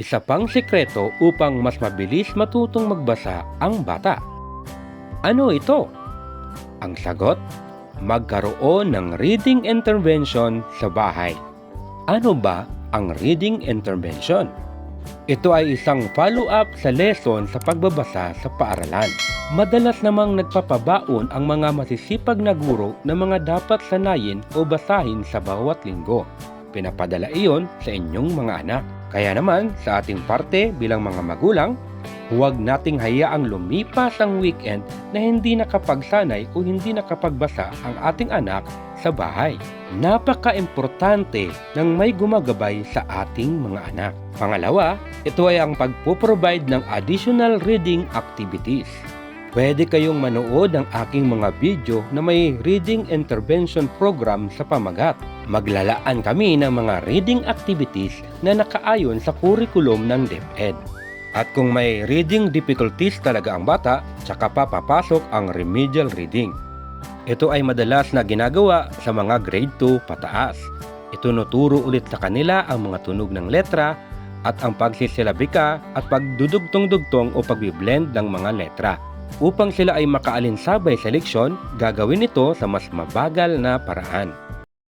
Isa pang sikreto upang mas mabilis matutong magbasa ang bata. Ano ito? Ang sagot, magkaroon ng reading intervention sa bahay. Ano ba ang reading intervention? Ito ay isang follow-up sa lesson sa pagbabasa sa paaralan. Madalas namang nagpapabaon ang mga masisipag na guro na mga dapat sanayin o basahin sa bawat linggo. Pinapadala iyon sa inyong mga anak. Kaya naman, sa ating parte bilang mga magulang, huwag nating hayaang lumipas ang weekend na hindi nakapagsanay o hindi nakapagbasa ang ating anak sa bahay. Napaka-importante ng may gumagabay sa ating mga anak. Pangalawa, ito ay ang pagpo-provide ng additional reading activities. Pwede kayong manood ng aking mga video na may reading intervention program sa pamagat. Maglalaan kami ng mga reading activities na nakaayon sa kurikulum ng DepEd. At kung may reading difficulties talaga ang bata, tsaka pa papasok ang remedial reading. Ito ay madalas na ginagawa sa mga grade 2 pataas. Itunuturo ulit sa kanila ang mga tunog ng letra at ang pagsisilabika at pagdudugtong-dugtong o pagbiblend ng mga letra. Upang sila ay makaalinsabay sa leksyon, gagawin ito sa mas mabagal na paraan.